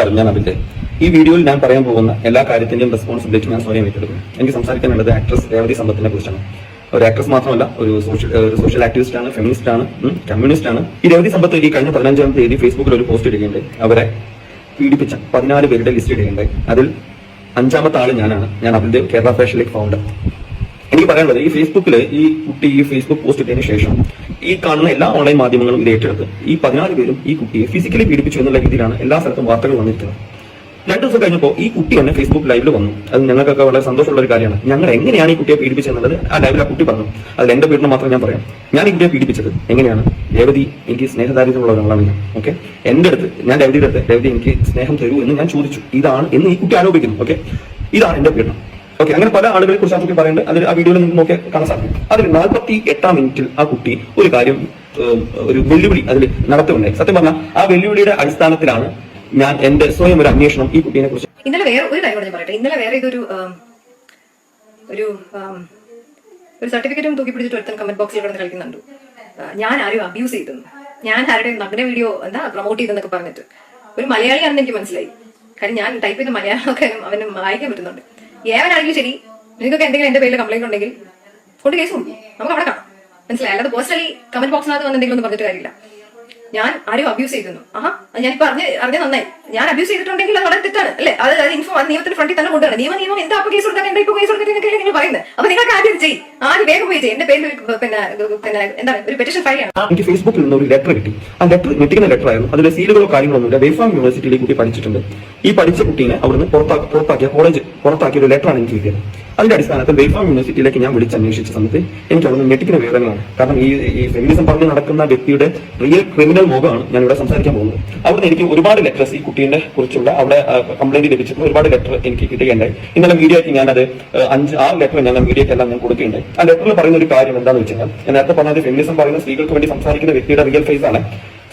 നമസ്കാരം ഞാൻ അഭിന്റെ ഈ വീഡിയോയിൽ ഞാൻ പറയാൻ പോകുന്ന എല്ലാ കാര്യത്തിന്റെയും റെസ്പോൺസിബിലിറ്റി ഞാൻ സ്വയം ഏറ്റെടുക്കും. എനിക്ക് സംസാരിക്കാനുള്ളത് ആക്ട്രസ് രേവതി സമ്പത്തിനെ കുറിച്ചാണ്. ഒരു ആക്ട്രസ് മാത്രമല്ല ഒരു സോഷ്യൽ സോഷ്യൽ ആക്ടിവിസ്റ്റ് ആണ് ഫെമിനിസ്റ്റ് ആണ് കമ്മ്യൂണിസ്റ്റ് ആണ്. ഈ രേവതി സമ്പത്ത് ഈ കഴിഞ്ഞ പതിനഞ്ചാം തീയതി ഫേസ്ബുക്കിൽ ഒരു പോസ്റ്റ് ഇടുകയുണ്ടായി. അവരെ പീഡിപ്പിച്ച പതിനാല് പേരുടെ ലിസ്റ്റ് ഇടുകയുണ്ടായി. അതിൽ അഞ്ചാമത്തെ ആൾ ഞാനാണ്. ഞാൻ അതിൽ കേരള ഫാഷൻ ഫൗണ്ടർ എനിക്ക് പറയാനുള്ളത് ഈ ഫേസ്ബുക്കിൽ ഈ കുട്ടി ഈ ഫേസ്ബുക്ക് പോസ്റ്റ് ഇട്ടതിന് ശേഷം ഈ കാണുന്ന എല്ലാ ഓൺലൈൻ മാധ്യമങ്ങളും ഇത് ഏറ്റെടുത്ത്. ഈ പതിനാല് പേരും ഈ കുട്ടിയെ ഫിസിക്കലി പീഡിപ്പിച്ചു എന്നുള്ള രീതിയിലാണ് എല്ലാ സ്ഥലത്തും വാർത്തകൾ വന്നിരിക്കുന്നത്. രണ്ടു ദിവസം കഴിഞ്ഞപ്പോൾ ഈ കുട്ടി തന്നെ ഫേസ്ബുക്ക് ലൈവിൽ വന്നു. അത് ഞങ്ങൾക്കൊക്കെ വളരെ സന്തോഷമുള്ള ഒരു കാര്യമാണ്. ഞങ്ങൾ എങ്ങനെയാണ് ഈ കുട്ടിയെ പീഡിപ്പിച്ചെന്നുള്ളത് ആ ലൈവിൽ ആ കുട്ടി പറഞ്ഞു. അതിൽ എന്റെ പീഡനം മാത്രം ഞാൻ പറയാം. ഞാൻ ഈ കുട്ടിയെ പീഡിപ്പിച്ചത് എങ്ങനെയാണ്? രേവതി എനിക്ക് സ്നേഹദാരിദ്ര്യമുള്ള ഒരാളാണ് ഞാൻ. ഓക്കെ എന്റെ അടുത്ത് ഞാൻ രവതിയുടെ അടുത്ത് രവതി എനിക്ക് സ്നേഹം തരൂ എന്ന് ഞാൻ ചോദിച്ചു. ഇതാണ് എന്ന് ഈ കുട്ടി ആരോപിക്കുന്നു. ഓക്കെ ഇതാണ് എന്റെ പീഡനം. ഓക്കെ അങ്ങനെ പല ആളുകളെ കുറിച്ച് ആ കുട്ടി പറയുന്നുണ്ട്. അതിൽ ആ വീഡിയോയിൽ നമുക്ക് നോക്കിയാൽ കാണാൻ സാധിക്കും. അതിൽ നാൽപ്പത്തി എട്ടാം മിനിറ്റിൽ ആ കുട്ടി ഒരു കാര്യം ഒരു വെല്ലുവിളി അതിൽ നടത്തുന്നുണ്ടായി. സത്യം പറഞ്ഞാൽ ആ വെല്ലുവിളിയുടെ അടിസ്ഥാനത്തിലാണ് ഞാൻ എന്റെ സ്വയം ഒരു അന്വേഷണം ഈ കുട്ടീനെ കുറിച്ച് ഇന്നലെ വേറെ ഒരു കാര്യം പറഞ്ഞു പറയട്ടെ. ഇന്നലെ വേറെ ഇതൊരു ഒരു ഒരു സർട്ടിഫിക്കറ്റും തൂക്കി പിടിച്ചിട്ട് ഒരുത്തൻ കമന്റ് ബോക്സിൽ കിടന്ന് കളിക്കുന്നുണ്ട്. ഞാൻ ആരും അബ്യൂസ് ചെയ്തെന്ന്. ഞാൻ ആരുടെ നഗ്ന വീഡിയോ എന്താ പ്രൊമോട്ട് ചെയ്തെന്നൊക്കെ പറഞ്ഞിട്ട്. ഒരു മലയാളിയാണെന്ന് എനിക്ക് മനസ്സിലായി. കാര്യം ഞാൻ ടൈപ്പ് ചെയ്ത മലയാളമൊക്കെ അവന് വായിക്കാൻ പറ്റുന്നുണ്ട്. ഏവനാണെങ്കിലും ശരി. നിങ്ങൾക്ക് എന്തെങ്കിലും എന്റെ പേരിൽ കംപ്ലൈന്റ് ഉണ്ടെങ്കിൽ കൊണ്ട് കേസ് കൊടുക്കും നമുക്ക് അവിടെ കാണാം. മനസ്സിലായി? അല്ലാതെ പേഴ്സണലി കമന്റ് ബോക്സിനകത്ത് വന്ന് എന്തെങ്കിലും ഒന്നും പറഞ്ഞിട്ട് കാര്യമില്ല. ഞാൻ ആരും അബ്യൂസ് ചെയ്തിരുന്നു. അത് ഞാൻ ഇപ്പൊ അറിഞ്ഞ അറിഞ്ഞ നന്നായി. ഞാൻ അബ്യൂസ് ചെയ്തിട്ടുണ്ടെങ്കിൽ അത് വളരെ തെറ്റാണ് അല്ലേ? അത് ഇൻഫോ അത് നിയമത്തിന് ഫ്രണ്ടിൽ തന്നെ കൊണ്ടുവരണം. നിയമം നിയമം എന്താ കേസ് കൊടുക്കാൻ ഇപ്പൊ കേസ് കൊടുക്കാൻ നിങ്ങൾ പറയുന്നത്. അപ്പൊ നിങ്ങൾക്ക് ആദ്യം ചെയ്യും ആദ്യം വേഗം പോയി എന്റെ പേരിൽ ഒരു പിന്നെ പിന്നെ ഒരു പെറ്റീഷൻ ഫയൽ ചെയ്യണം. എനിക്ക് ഫേസ്ബുക്കിൽ നിന്ന് ഒരു ലെറ്റർ കിട്ടി. ആ ലെറ്റർ ഞെട്ടിക്കുന്ന ലെറ്റർ ആയിരുന്നു. അതിലെ സീലുകളോ കാര്യങ്ങളൊന്നുമില്ല. ബേഫാം യൂണിവേഴ്സിറ്റിയിലേക്ക് കുട്ടി പഠിച്ചിട്ടുണ്ട്. ഈ പഠിച്ച കുട്ടീനെ അവിടുന്ന് പുറത്താക്കി പുറത്താക്കിയ കോളേജ് പുറത്താക്കിയ ഒരു ലെറ്ററാണ് എനിക്ക് കിട്ടിയത്. അതിന്റെ അടിസ്ഥാനത്തിൽ ബേഫാം യൂണിവേഴ്സിറ്റിയിലേക്ക് ഞാൻ വിളിച്ചന്വേഷിച്ച സമയത്ത് എനിക്ക് അവിടെ ഞെട്ടിക്കുന്ന വിവരങ്ങളാണ്. കാരണം ഈ ഈ ഫെമിനിസം പറഞ്ഞ് നടക്കുന്ന വ്യക്തിയുടെ റിയൽ ക്രിമിനൽ മുഖമാണ് ഞാൻ ഇവിടെ സംസാരിക്കാൻ പോകുന്നത്. അവിടെ എനിക്ക് ഒരുപാട് ലെറ്റേഴ്സ് ഈ കുട്ടീനെ കുറിച്ചുള്ള അവിടെ കംപ്ലൈന്റ് ലഭിച്ചിട്ടുള്ള ഒരുപാട് ലെറ്റർ എനിക്ക് കിട്ടുകയുണ്ടായി. ഇന്നലെ മീഡിയയ്ക്ക് ഞാനത് അഞ്ച് ആറ് ലെറ്റർ ഞാൻ മീഡിയയ്ക്ക് എല്ലാം ഞാൻ കൊടുക്കുകയുണ്ടായി. ആ ലെറ്ററിൽ പറയുന്ന ഒരു കാര്യം എന്താണെന്ന് വെച്ച് കഴിഞ്ഞാൽ ഞാൻ നേരത്തെ പറഞ്ഞത് ഫെമിനിസം പറയുന്ന സ്ത്രീകൾക്ക് വേണ്ടി സംസാരിക്കുന്ന വ്യക്തിയുടെ റിയൽ ഫേസ് ആണ്.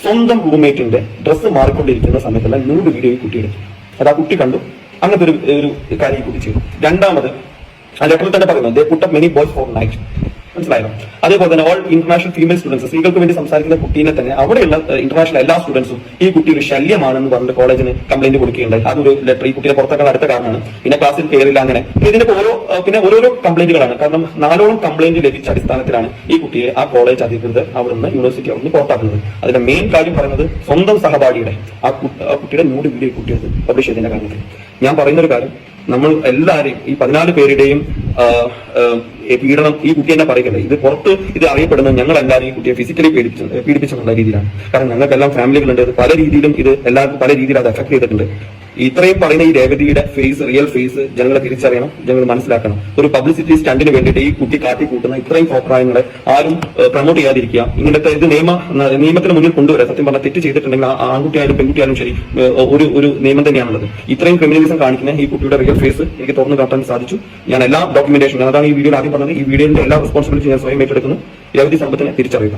സ്വന്തം റൂംമേറ്റിന്റെ ഡ്രസ്സ് മാറിക്കൊണ്ടിരിക്കുന്ന സമയത്തുള്ള നൂറ് വീഡിയോ ഈ കുട്ടി എടുത്തു അത് ആ കുട്ടി കണ്ടു. അങ്ങനത്തെ ഒരു ഒരു കാര്യം കുട്ടി ചെയ്തു. രണ്ടാമത് ലെറ്ററിൽ തന്നെ പറയുന്നത് put many boys for night മനസ്സിലായോ? അതേപോലെ തന്നെ ഓൾ ഇന്റർനാഷണൽ ഫീമെയിൽ സ്റ്റുഡൻസ് സ്ത്രീകൾക്ക് വേണ്ടി സംസാരിക്കുന്ന കുട്ടീനെ തന്നെ അവിടെയുള്ള ഇന്റർനാഷണൽ എല്ലാ സ്റ്റുഡൻസും ഈ കുട്ടി ഒരു ശല്യമാണെന്ന് പറഞ്ഞിട്ട് കോളേജിന് കംപ്ലൈന്റ് കൊടുക്കുകയുണ്ടായി. അതൊരു ലെറ്റർ ഈ കുട്ടിയെ പുറത്താക്കാൻ അടുത്ത കാരണമാണ്. പിന്നെ ക്ലാസ്സിൽ കയറില്ല അങ്ങനെ. ഇതിന്റെ ഓരോ പിന്നെ ഓരോരോ കംപ്ലൈന്റുകളാണ് കാരണം നാലോളം കംപ്ലൈന്റ് ലഭിച്ച അടിസ്ഥാനത്തിലാണ് ഈ കുട്ടിയെ ആ കോളേജ് അധികൃതർ അവിടുന്ന് യൂണിവേഴ്സിറ്റി അവിടുന്ന് പുറത്താക്കുന്നത്. അതിന്റെ മെയിൻ കാര്യം പറയുന്നത് സ്വന്തം സഹപാഠിയുടെ ആ ആ കുട്ടിയുടെ നൂറ് വീഡിയോ കുട്ടിയത് പബ്ലിഷ് ചെയ്തതിന്റെ കാര്യത്തിൽ. ഞാൻ പറയുന്ന ഒരു കാര്യം നമ്മൾ എല്ലാവരെയും ഈ പതിനാല് പേരുടെയും പീഡനം ഈ കുട്ടി തന്നെ പറയുന്നത് ഇത് പുറത്ത് ഇത് അറിയപ്പെടുന്നത് ഞങ്ങൾ എല്ലാവരും ഈ കുട്ടിയെ ഫിസിക്കലി പീഡിപ്പിച്ചു പീഡിപ്പിച്ചെന്നുള്ള രീതിയിലാണ്. കാരണം ഞങ്ങൾക്കെല്ലാം ഫാമിലികളുണ്ട് പല രീതിയിലും ഇത് എല്ലാവർക്കും പല രീതിയിൽ അത് എഫക്ട് ചെയ്തിട്ടുണ്ട്. ഇത്രയും പറയുന്ന ഈ രേവതിയുടെ ഫേസ് റിയൽ ഫേസ് ജനങ്ങൾ തിരിച്ചറിയണം ജനങ്ങൾ മനസ്സിലാക്കണം. ഒരു പബ്ലിസിറ്റി സ്റ്റണ്ടിന് വേണ്ടിയിട്ട് ഈ കുട്ടി കാട്ടി കൂട്ടുന്ന ഇത്രയും അഭിപ്രായങ്ങളെ ആരും പ്രൊമോട്ട് ചെയ്യാതിരിക്കുക. ഇങ്ങനത്തെ ഇത് നിയമ നിയമത്തിന് മുന്നിൽ കൊണ്ടുവരാം. സത്യം പറഞ്ഞാൽ തെറ്റ് ചെയ്തിട്ടുണ്ടെങ്കിൽ ആൺകുട്ടിയായാലും പെൺകുട്ടിയായാലും ശരി ഒരു ഒരു നിയമം തന്നെയാണുള്ളത്. ഇത്രയും ക്രിമിനലിസം കാണിക്കുന്ന ഈ കുട്ടിയുടെ റിയൽ ഫേസ് എനിക്ക് തുറന്നു കാട്ടാൻ സാധിച്ചു. ഞാൻ എല്ലാ ഡോക്യുമെന്റേഷൻ അതാണ് ഈ വീഡിയോ ആദ്യം പറഞ്ഞത്. ഈ വീഡിയോയുടെ എല്ലാ റെസ്പോൺസിബിലിറ്റി ഞാൻ സ്വയം ഏറ്റെടുക്കുന്നു. രവതി സമ്പത്തിനെ തിരിച്ചറിയുക.